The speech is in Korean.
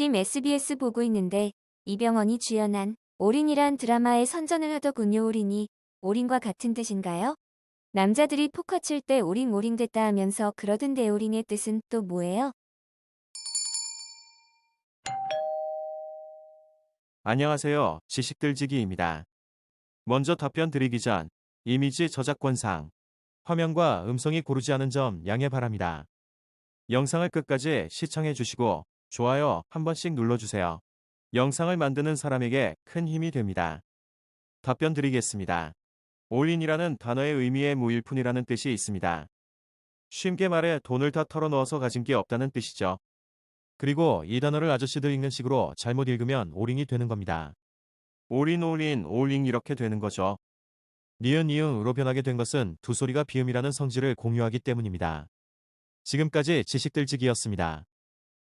마침 SBS 보고 있는데 이병헌이 주연한 올인이란 드라마에 선전을 하더군요. 올인이 올인과 같은 뜻인가요? 남자들이 포커 칠때 오링 오링 됐다 하면서 그러던데 올인의 뜻은 또 뭐예요? 안녕하세요. 지식들지기입니다. 먼저 답변 드리기 전 이미지 저작권상 화면과 음성이 고르지 않은 점 양해 바랍니다. 영상을 끝까지 시청해 주시고 좋아요 한 번씩 눌러주세요. 영상을 만드는 사람에게 큰 힘이 됩니다. 답변 드리겠습니다. 올인이라는 단어의 의미에 무일푼이라는 뜻이 있습니다. 쉽게 말해 돈을 다 털어넣어서 가진 게 없다는 뜻이죠. 그리고 이 단어를 아저씨들 읽는 식으로 잘못 읽으면 오링이 되는 겁니다. 올인 올인 올링 이렇게 되는 거죠. 니은 이응으로 변하게 된 것은 두 소리가 비음이라는 성질을 공유하기 때문입니다. 지금까지 지식들지기였습니다.